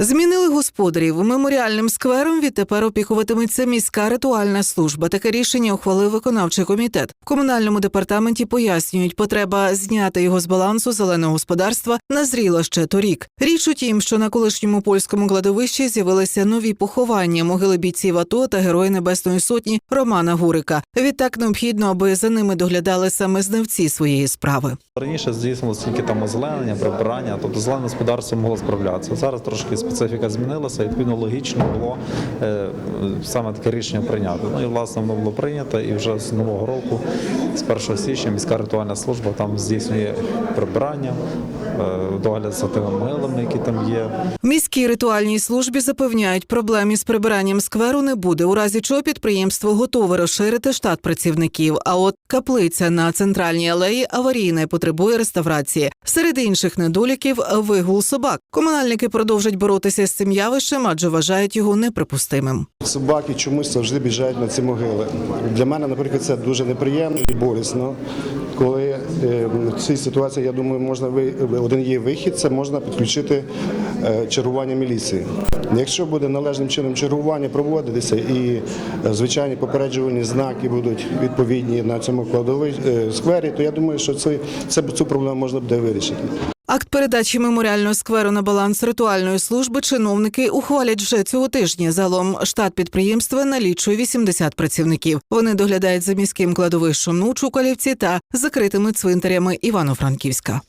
Змінили господарів. Меморіальним сквером відтепер опікуватиметься міська ритуальна служба. Таке рішення ухвалив виконавчий комітет. В комунальному департаменті пояснюють, потреба зняти його з балансу зеленого господарства назріла ще торік. Річ у тім, що на колишньому польському кладовищі з'явилися нові поховання могили бійців АТО та Герої Небесної Сотні Романа Гурика. Відтак необхідно, аби за ними доглядали саме знавці своєї справи. Раніше здійснювалося тільки там озеленення, прибирання, тобто зелене господарство могло справлятися. Зараз трошки специфіка змінилася, відповідно логічно було е, саме таке рішення прийняти. Ну і власне воно було прийнято, і вже з нового року, з 1 січня, міська ритуальна служба там здійснює прибирання, е, догляд за тими могилами, які там є. В міській ритуальній службі запевняють, проблем із прибиранням скверу не буде. У разі чого підприємство готове розширити штат працівників. А от каплиця на центральній алеї аварійна і потребує реставрації. Серед інших недоліків вигул собак. Комунальники продовжать боротися з цим явищем, адже вважають його неприпустимим. Собаки чомусь завжди біжать на ці могили. Для мене, наприклад, це дуже неприємно і болісно. Коли е, в цій ситуації, я думаю, можна один є вихід, це можна підключити е, чергування міліції. Якщо буде належним чином чергування проводитися і е, звичайні попереджувальні знаки будуть відповідні на цьому кладовій е, сквері, то я думаю, що це, це цю проблему можна буде вирішити. Акт передачі меморіального скверу на баланс ритуальної служби чиновники ухвалять вже цього тижня. Загалом штат підприємства налічує 80 працівників. Вони доглядають за міським кладовищем у Чукалівці та закритими цвинтарями Івано-Франківська.